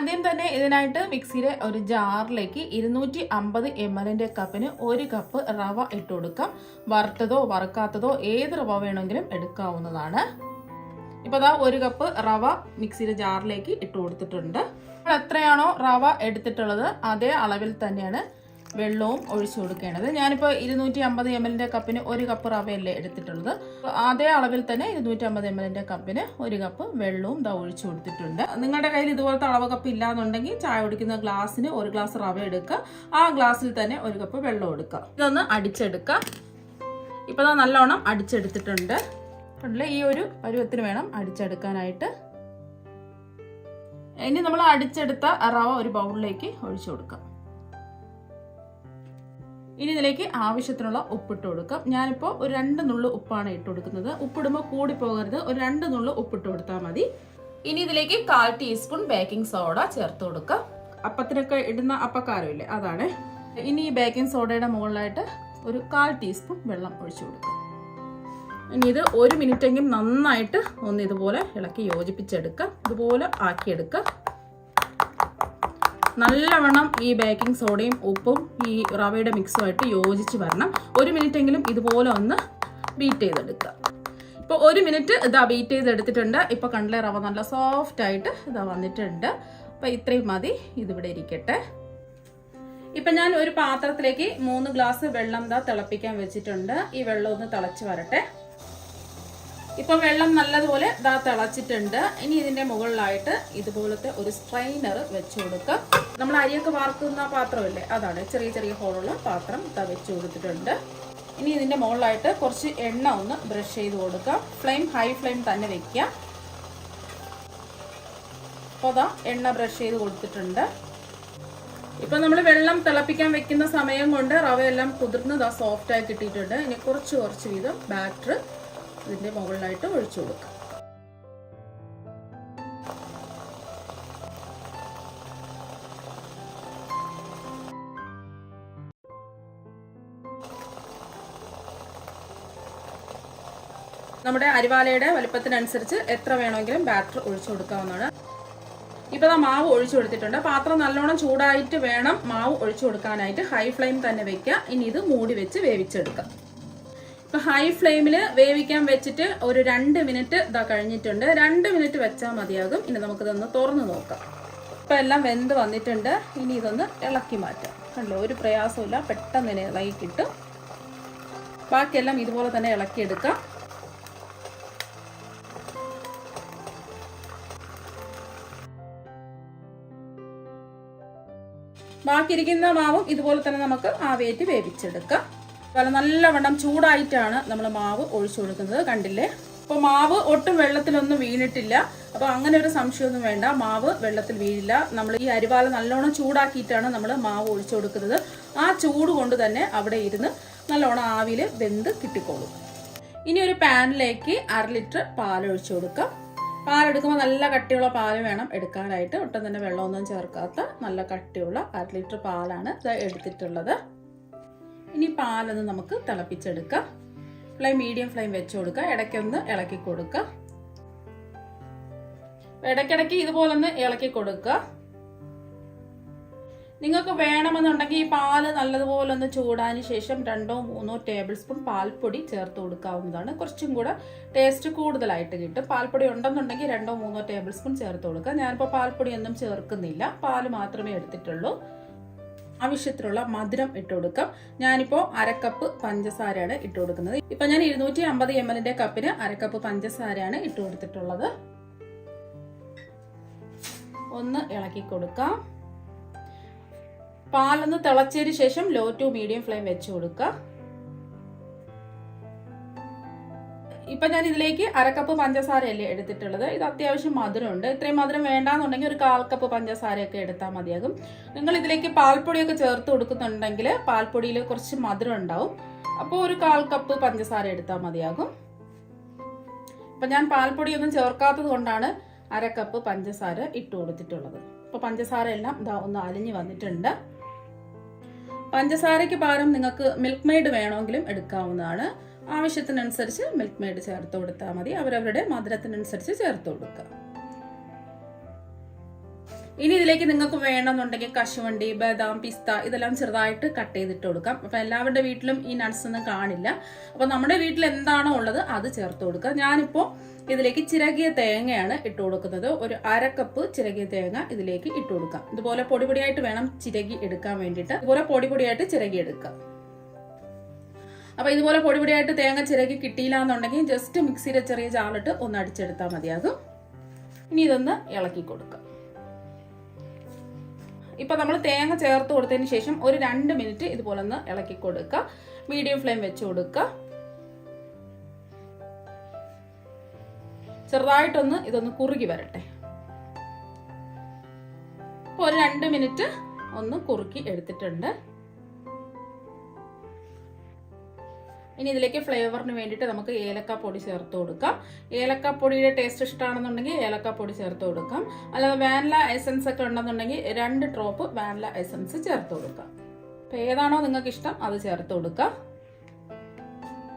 ആദ്യം തന്നെ ഇതിനായിട്ട് മിക്സിയിലെ ഒരു ജാറിലേക്ക് ഇരുന്നൂറ്റി അമ്പത് എം എല്ലിന്റെ കപ്പിന് ഒരു കപ്പ് റവ ഇട്ട് കൊടുക്കാം. വറുത്തതോ വറുക്കാത്തതോ ഏത് റവ വേണമെങ്കിലും എടുക്കാവുന്നതാണ്. ഇപ്പൊ അതാ ഒരു കപ്പ് റവ മിക്സിയിലെ ജാറിലേക്ക് ഇട്ട് കൊടുത്തിട്ടുണ്ട്. അപ്പോൾ എത്രയാണോ റവ എടുത്തിട്ടുള്ളത്? അതേ അളവിൽ തന്നെയാണ് വെള്ളവും ഒഴിച്ചു കൊടുക്കേണ്ടത്. ഞാനിപ്പോൾ ഇരുന്നൂറ്റി അമ്പത് എം എല്ലിന്റെ കപ്പിന് ഒരു കപ്പ് റവയല്ലേ എടുത്തിട്ടുള്ളത്. അതേ അളവിൽ തന്നെ ഇരുന്നൂറ്റി അമ്പത് എം എല്ലിന്റെ കപ്പിന് ഒരു കപ്പ് വെള്ളവും ദാ ഒഴിച്ചു കൊടുത്തിട്ടുണ്ട്. നിങ്ങളുടെ കയ്യിൽ ഇതുപോലത്തെ അളവ് കപ്പ് ഇല്ലാന്നുണ്ടെങ്കിൽ ചായ കുടിക്കുന്ന ഗ്ലാസ്സിന് ഒരു ഗ്ലാസ് റവ എടുക്കുക. ആ ഗ്ലാസ്സിൽ തന്നെ ഒരു കപ്പ് വെള്ളം എടുക്കുക. ഇതൊന്ന് അടിച്ചെടുക്കുക. ഇപ്പോൾ നല്ലോണം അടിച്ചെടുത്തിട്ടുണ്ട്. ഈ ഒരു പരുവത്തിന് വേണം അടിച്ചെടുക്കാനായിട്ട്. ഇനി നമ്മൾ അടിച്ചെടുത്ത റവ ഒരു ബൗളിലേക്ക് ഒഴിച്ചു കൊടുക്കാം ഇനി ഇതിലേക്ക് ആവശ്യത്തിനുള്ള ഉപ്പിട്ട് കൊടുക്കാം. ഞാനിപ്പോൾ ഒരു രണ്ട് നുള്ളു ഉപ്പാണ് ഇട്ട് കൊടുക്കുന്നത്. ഉപ്പിടുമ്പോൾ കൂടി പോകരുത്. ഒരു രണ്ട് നുള്ളു ഉപ്പിട്ട് കൊടുത്താൽ മതി. ഇനി ഇതിലേക്ക് കാൽ ടീസ്പൂൺ ബേക്കിംഗ് സോഡ ചേർത്ത് കൊടുക്കാം. അപ്പത്തിനൊക്കെ ഇടുന്ന അപ്പക്കാരമില്ലേ? അതാണ്. ഇനി ഈ ബേക്കിംഗ് സോഡയുടെ മുകളിലായിട്ട് ഒരു കാൽ ടീസ്പൂൺ വെള്ളം ഒഴിച്ചു കൊടുക്കുക ഇനി ഇത് ഒരു മിനിറ്റെങ്കിലും നന്നായിട്ട് ഒന്ന് ഇതുപോലെ ഇളക്കി യോജിപ്പിച്ചെടുക്കുക ഇതുപോലെ ആക്കിയെടുക്കാം. നല്ലവണ്ണം ഈ ബേക്കിംഗ് സോഡയും ഉപ്പും ഈ റവയുടെ മിക്സുമായിട്ട് യോജിച്ച് വരണം. ഒരു മിനിറ്റെങ്കിലും ഇതുപോലെ ഒന്ന് ബീറ്റ് ചെയ്തെടുക്കുക. ഇപ്പോൾ ഒരു മിനിറ്റ് ഇതാ ബീറ്റ് ചെയ്തെടുത്തിട്ടുണ്ട്. ഇപ്പോൾ കണ്ടിലെ റവ നല്ല സോഫ്റ്റ് ആയിട്ട് ഇതാ വന്നിട്ടുണ്ട്. അപ്പോൾ ഇത്രയും മതി ഇതിവിടെ ഇരിക്കട്ടെ. ഇപ്പം ഞാൻ ഒരു പാത്രത്തിലേക്ക് മൂന്ന് ഗ്ലാസ് വെള്ളം ഇതാ തിളപ്പിക്കാൻ വെച്ചിട്ടുണ്ട്. ഈ വെള്ളം ഒന്ന് തിളച്ച് വരട്ടെ. ഇപ്പൊ വെള്ളം നല്ലതുപോലെ ഇതാ തിളച്ചിട്ടുണ്ട്. ഇനി ഇതിന്റെ മുകളിലായിട്ട് ഇതുപോലത്തെ ഒരു സ്ട്രെയിനർ വെച്ച് കൊടുക്കുക നമ്മൾ അരിയൊക്കെ വാർക്കുന്ന പാത്രമല്ലേ? അതാണ്. ചെറിയ ചെറിയ ഹോളുള്ള പാത്രം ഇതാ വെച്ച് കൊടുത്തിട്ടുണ്ട്. ഇനി ഇതിന്റെ മുകളിലായിട്ട് കുറച്ച് എണ്ണ ഒന്ന് ബ്രഷ് ചെയ്ത് കൊടുക്കാം. ഫ്ലെയിം ഹൈ ഫ്ലെയിം തന്നെ വെക്കുക. അപ്പോൾ അതാ എണ്ണ ബ്രഷ് ചെയ്ത് കൊടുത്തിട്ടുണ്ട്. ഇപ്പൊ നമ്മൾ വെള്ളം തിളപ്പിക്കാൻ വെക്കുന്ന സമയം കൊണ്ട് റവയെല്ലാം കുതിർന്ന് ദാ സോഫ്റ്റായി കിട്ടിയിട്ടുണ്ട്. ഇനി കുറച്ച് കുറച്ച് വീതം ബാറ്റർ ഇതിന്റെ മുകളിലായിട്ട് ഒഴിച്ചു കൊടുക്കാം. നമ്മുടെ അരിവാലയുടെ വലിപ്പത്തിനനുസരിച്ച് എത്ര വേണമെങ്കിലും ബാറ്റർ ഒഴിച്ചു കൊടുക്കാവുന്നതാണ്. ഇപ്പോൾ ആ മാവ് ഒഴിച്ചു കൊടുത്തിട്ടുണ്ട്. പാത്രം നല്ലോണം ചൂടായിട്ട് വേണം മാവ് ഒഴിച്ചു കൊടുക്കാനായിട്ട്. ഹൈ ഫ്ലെയിം തന്നെ വെക്കുക. ഇനി ഇത് മൂടി വെച്ച് വേവിച്ചെടുക്കാം. ഇപ്പൊ ഹൈ ഫ്ലെയിമിൽ വേവിക്കാൻ വെച്ചിട്ട് ഒരു രണ്ട് മിനിറ്റ് ഇതാ കഴിഞ്ഞിട്ടുണ്ട്. രണ്ട് മിനിറ്റ് വെച്ചാൽ മതിയാകും. ഇനി നമുക്കിതൊന്ന് തുറന്നു നോക്കാം. ഇപ്പൊ എല്ലാം വെന്ത് വന്നിട്ടുണ്ട്. ഇനി ഇതൊന്ന് ഇളക്കി മാറ്റാം. കണ്ടോ ഒരു പ്രയാസമില്ല പെട്ടെന്ന് തന്നെ ഇളകി ബാക്കിയെല്ലാം ഇതുപോലെ തന്നെ ഇളക്കിയെടുക്കാം. ബാക്കിയിരിക്കുന്ന മാവും ഇതുപോലെ തന്നെ നമുക്ക് ആവിയേറ്റ് വേവിച്ചെടുക്കാം. അതുപോലെ നല്ലവണ്ണം ചൂടായിട്ടാണ് നമ്മൾ മാവ് ഒഴിച്ചു കൊടുക്കുന്നത്. കണ്ടില്ലേ? അപ്പോൾ മാവ് ഒട്ടും വെള്ളത്തിലൊന്നും വീണിട്ടില്ല. അപ്പോൾ അങ്ങനെ ഒരു സംശയമൊന്നും വേണ്ട. മാവ് വെള്ളത്തിൽ വീഴില്ല. നമ്മൾ ഈ അരിവാല നല്ലോണം ചൂടാക്കിയിട്ടാണ് നമ്മൾ മാവ് ഒഴിച്ചു കൊടുക്കുന്നത്. ആ ചൂട് കൊണ്ട് തന്നെ അവിടെ ഇരുന്ന് നല്ലോണം ആവിയിൽ വെന്ത് കിട്ടിക്കോളും. ഇനി ഒരു പാനിലേക്ക് അര ലിറ്റർ പാൽ ഒഴിച്ചു കൊടുക്കാം. പാലെടുക്കുമ്പോൾ നല്ല കട്ടിയുള്ള പാൽ വേണം എടുക്കാനായിട്ട്. ഒട്ടും തന്നെ വെള്ളമൊന്നും ചേർക്കാത്ത നല്ല കട്ടിയുള്ള അര ലിറ്റർ പാലാണ് എടുത്തിട്ടുള്ളത്. ഇനി പാലൊന്ന് നമുക്ക് തിളപ്പിച്ചെടുക്കാം. ഫ്ലെയിം മീഡിയം ഫ്ലെയിം വെച്ച് കൊടുക്കുക ഇടയ്ക്കൊന്ന് ഇളക്കി കൊടുക്കുക ഇടയ്ക്കിടയ്ക്ക് ഇതുപോലെ ഒന്ന് ഇളക്കി കൊടുക്കുക. നിങ്ങൾക്ക് വേണമെന്നുണ്ടെങ്കിൽ ഈ പാൽ നല്ലതുപോലെ ഒന്ന് ചൂടാന് ശേഷം രണ്ടോ മൂന്നോ ടേബിൾ സ്പൂൺ പാൽപ്പൊടി ചേർത്ത് കൊടുക്കാവുന്നതാണ്. കുറച്ചും കൂടെ ടേസ്റ്റ് കൂടുതലായിട്ട് കിട്ടും. പാൽപ്പൊടി ഉണ്ടെന്നുണ്ടെങ്കിൽ രണ്ടോ മൂന്നോ ടേബിൾ സ്പൂൺ ചേർത്ത് കൊടുക്കുക. ഞാനിപ്പോൾ പാൽപ്പൊടി ഒന്നും ചേർക്കുന്നില്ല. പാൽ മാത്രമേ എടുത്തിട്ടുള്ളൂ. ആവശ്യത്തിനുള്ള മധുരം ഇട്ട് കൊടുക്കാം. ഞാനിപ്പോൾ അരക്കപ്പ് പഞ്ചസാരയാണ് ഇട്ട് കൊടുക്കുന്നത്. ഇപ്പൊ ഞാൻ ഇരുന്നൂറ്റി അമ്പത് എം എല്ലിന്റെ കപ്പിന് അരക്കപ്പ് പഞ്ചസാരയാണ് ഇട്ട് കൊടുത്തിട്ടുള്ളത്. ഒന്ന് ഇളക്കി കൊടുക്കാം. പാലൊന്ന് തിളച്ചതിന് ശേഷം ലോ ടു മീഡിയം ഫ്ലെയിം വെച്ച് കൊടുക്കുക. ഇപ്പൊ ഞാൻ ഇതിലേക്ക് അരക്കപ്പ് പഞ്ചസാരയല്ലേ എടുത്തിട്ടുള്ളത്. ഇത് അത്യാവശ്യം മധുരമുണ്ട്. ഇത്രയും മധുരം വേണ്ടാന്നുണ്ടെങ്കിൽ ഒരു കാൽ കപ്പ് പഞ്ചസാരയൊക്കെ എടുത്താൽ മതിയാകും. നിങ്ങൾ ഇതിലേക്ക് പാൽപ്പൊടിയൊക്കെ ചേർത്ത് കൊടുക്കുന്നുണ്ടെങ്കിൽ പാൽപ്പൊടിയിൽ കുറച്ച് മധുരം ഉണ്ടാവും. അപ്പോൾ ഒരു കാൽ കപ്പ് പഞ്ചസാര എടുത്താൽ മതിയാകും. ഇപ്പം ഞാൻ പാൽപ്പൊടിയൊന്നും ചേർക്കാത്തത് കൊണ്ടാണ് അരക്കപ്പ് കപ്പ് പഞ്ചസാര ഇട്ട് കൊടുത്തിട്ടുള്ളത്. അപ്പോൾ പഞ്ചസാര എല്ലാം ഇതാ ഒന്ന് അലിഞ്ഞു വന്നിട്ടുണ്ട്. പഞ്ചസാരയ്ക്ക് പകരം നിങ്ങൾക്ക് മിൽക്ക് മെയ്ഡ് വേണമെങ്കിലും എടുക്കാവുന്നതാണ്. ആവശ്യത്തിനനുസരിച്ച് മിൽക്ക് മെയ്ഡ് ചേർത്ത് കൊടുത്താൽ മതി. അവരവരുടെ മധുരത്തിനനുസരിച്ച് ചേർത്ത് കൊടുക്കുക. ഇനി ഇതിലേക്ക് നിങ്ങൾക്ക് വേണമെന്നുണ്ടെങ്കിൽ കശുവണ്ടി ബദാം പിസ്ത ഇതെല്ലാം ചെറുതായിട്ട് കട്ട് ചെയ്തിട്ട് കൊടുക്കാം. അപ്പൊ എല്ലാവരുടെ വീട്ടിലും ഈ നട്ട്സ് ഒന്നും കാണില്ല. അപ്പൊ നമ്മുടെ വീട്ടിൽ എന്താണോ ഉള്ളത് അത് ചേർത്ത് കൊടുക്കുക. ഞാനിപ്പോ ഇതിലേക്ക് ചിരകിയ തേങ്ങയാണ് ഇട്ട് കൊടുക്കുന്നത്. ഒരു അര കപ്പ് ചിരകിയ തേങ്ങ ഇതിലേക്ക് ഇട്ട് കൊടുക്കാം. ഇതുപോലെ പൊടിപൊടിയായിട്ട് വേണം ചിരകി എടുക്കാൻ വേണ്ടിയിട്ട്. ഇതുപോലെ പൊടിപൊടിയായിട്ട് ചിരകി എടുക്കാം അപ്പൊ ഇതുപോലെ പൊടിപൊടിയായിട്ട് തേങ്ങ ചിരകി കിട്ടിയില്ല എന്നുണ്ടെങ്കിൽ ജസ്റ്റ് മിക്സിയിലെ ചെറിയ ചാളിട്ട് ഒന്ന് അടിച്ചെടുത്താൽ മതിയാകും. ഇനി ഇതൊന്ന് ഇളക്കി കൊടുക്കാം. ഇപ്പൊ നമ്മൾ തേങ്ങ ചേർത്ത് കൊടുത്തതിന് ശേഷം ഒരു രണ്ട് മിനിറ്റ് ഇതുപോലെ ഒന്ന് ഇളക്കി കൊടുക്കുക മീഡിയം ഫ്ലെയിം വെച്ച് കൊടുക്കുക ചെറുതായിട്ടൊന്ന് ഇതൊന്ന് കുറുകി വരട്ടെ. ഇപ്പൊ ഒരു രണ്ട് മിനിറ്റ് ഒന്ന് കുറുക്കി എടുത്തിട്ടുണ്ട്. ഇനി ഇതിലേക്ക് ഫ്ലേവറിന് വേണ്ടിയിട്ട് നമുക്ക് ഏലക്ക പൊടി ചേർത്ത് കൊടുക്കാം. ഏലക്ക പൊടിയുടെ ടേസ്റ്റ് ഇഷ്ടമാണെന്നുണ്ടെങ്കിൽ ഏലക്ക പൊടി ചേർത്ത് കൊടുക്കാം. അല്ലാതെ വാനില എസൻസ് ഒക്കെ ഉണ്ടെന്നുണ്ടെങ്കിൽ രണ്ട് ഡ്രോപ്പ് വാനില എസൻസ് ചേർത്ത് കൊടുക്കാം. അപ്പൊ ഏതാണോ നിങ്ങൾക്ക് ഇഷ്ടം അത് ചേർത്ത് കൊടുക്കാം.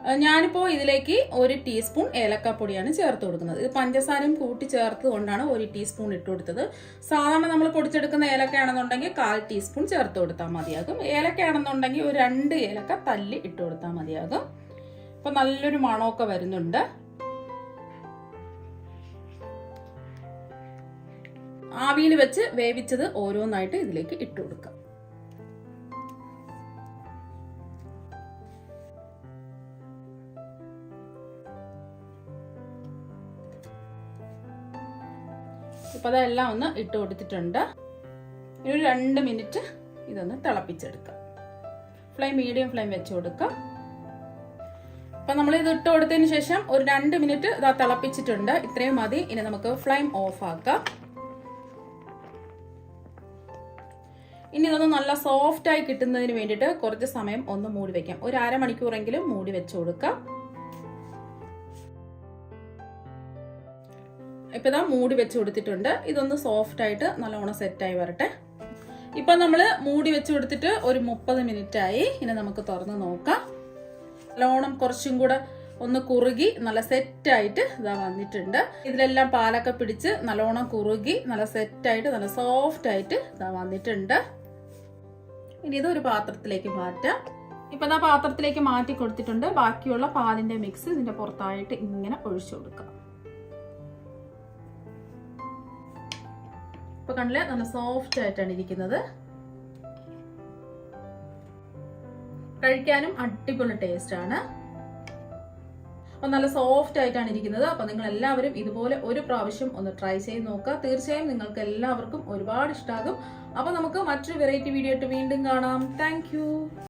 അഹ് ഞാനിപ്പോ ഇതിലേക്ക് ഒരു ടീസ്പൂൺ ഏലക്കാപ്പൊടിയാണ് ചേർത്ത് കൊടുക്കുന്നത്. ഇത് പഞ്ചസാരയും കൂട്ടി ചേർത്ത് കൊണ്ടാണ് ഒരു ടീസ്പൂൺ ഇട്ട് കൊടുത്തത്. സാധാരണ നമ്മൾ പൊടിച്ചെടുക്കുന്ന ഏലക്കയാണെന്നുണ്ടെങ്കിൽ കാൽ ടീസ്പൂൺ ചേർത്ത് കൊടുത്താൽ മതിയാകും. ഏലക്കയാണെന്നുണ്ടെങ്കിൽ ഒരു രണ്ട് ഏലക്ക തല്ലി ഇട്ട് കൊടുത്താൽ മതിയാകും. ഇപ്പൊ നല്ലൊരു മണമൊക്കെ വരുന്നുണ്ട്. ആവിയിൽ വെച്ച് വേവിച്ചത് ഓരോന്നായിട്ട് ഇതിലേക്ക് ഇട്ട് കൊടുക്കാം. ഇപ്പൊ അതെല്ലാം ഒന്ന് ഇട്ട് കൊടുത്തിട്ടുണ്ട്. ഇനി ഒരു രണ്ട് മിനിറ്റ് ഇതൊന്ന് തിളപ്പിച്ചെടുക്കാം. ഫ്ലെയിം മീഡിയം ഫ്ലെയിം വെച്ച് കൊടുക്കാം. അപ്പൊ നമ്മൾ ഇത് ഇട്ട് കൊടുത്തതിന് ശേഷം ഒരു രണ്ട് മിനിറ്റ് ഇതാ തിളപ്പിച്ചിട്ടുണ്ട്. ഇത്രയും മതി. ഇനി നമുക്ക് ഫ്ലെയിം ഓഫ് ആക്കാം. ഇനി ഇതൊന്ന് നല്ല സോഫ്റ്റ് ആയി കിട്ടുന്നതിന് വേണ്ടിയിട്ട് കുറച്ച് സമയം ഒന്ന് മൂടി വെക്കാം. ഒരു അരമണിക്കൂറെങ്കിലും മൂടി വെച്ച് കൊടുക്കാം. ഇപ്പൊ ഇതാ മൂടി വെച്ച് കൊടുത്തിട്ടുണ്ട്. ഇതൊന്ന് സോഫ്റ്റ് ആയിട്ട് നല്ലോണം സെറ്റായി വരട്ടെ. ഇപ്പം നമ്മൾ മൂടി വെച്ച് കൊടുത്തിട്ട് ഒരു മുപ്പത് ആയി. ഇനി നമുക്ക് തുറന്ന് നോക്കാം. നല്ലോണം കുറച്ചും കൂടെ ഒന്ന് കുറുകി നല്ല സെറ്റായിട്ട് ഇതാ വന്നിട്ടുണ്ട്. ഇതിലെല്ലാം പാലൊക്കെ പിടിച്ച് നല്ലോണം കുറുകി നല്ല സെറ്റായിട്ട് നല്ല സോഫ്റ്റ് ആയിട്ട് ഇതാ വന്നിട്ടുണ്ട്. ഇനി ഇത് ഒരു പാത്രത്തിലേക്ക് മാറ്റാം. ഇപ്പം ഇതാ പാത്രത്തിലേക്ക് മാറ്റി കൊടുത്തിട്ടുണ്ട്. ബാക്കിയുള്ള പാലിന്റെ മിക്സ് ഇതിന്റെ പുറത്തായിട്ട് ഇങ്ങനെ ഒഴിച്ചു കൊടുക്കാം. ഇപ്പൊ കണ്ടില്ലേ നല്ല സോഫ്റ്റ് ആയിട്ടാണ് ഇരിക്കുന്നത്. കഴിക്കാനും അടിപൊളി ടേസ്റ്റ് ആണ്. അപ്പൊ നല്ല സോഫ്റ്റ് ആയിട്ടാണ് ഇരിക്കുന്നത്. അപ്പൊ നിങ്ങൾ എല്ലാവരും ഇതുപോലെ ഒരു പ്രാവശ്യം ഒന്ന് ട്രൈ ചെയ്ത് നോക്കുക. തീർച്ചയായും നിങ്ങൾക്ക് എല്ലാവർക്കും ഒരുപാട് ഇഷ്ടമാകും അപ്പൊ നമുക്ക് മറ്റൊരു വെറൈറ്റി വീഡിയോ ആയിട്ട് വീണ്ടും കാണാം. താങ്ക്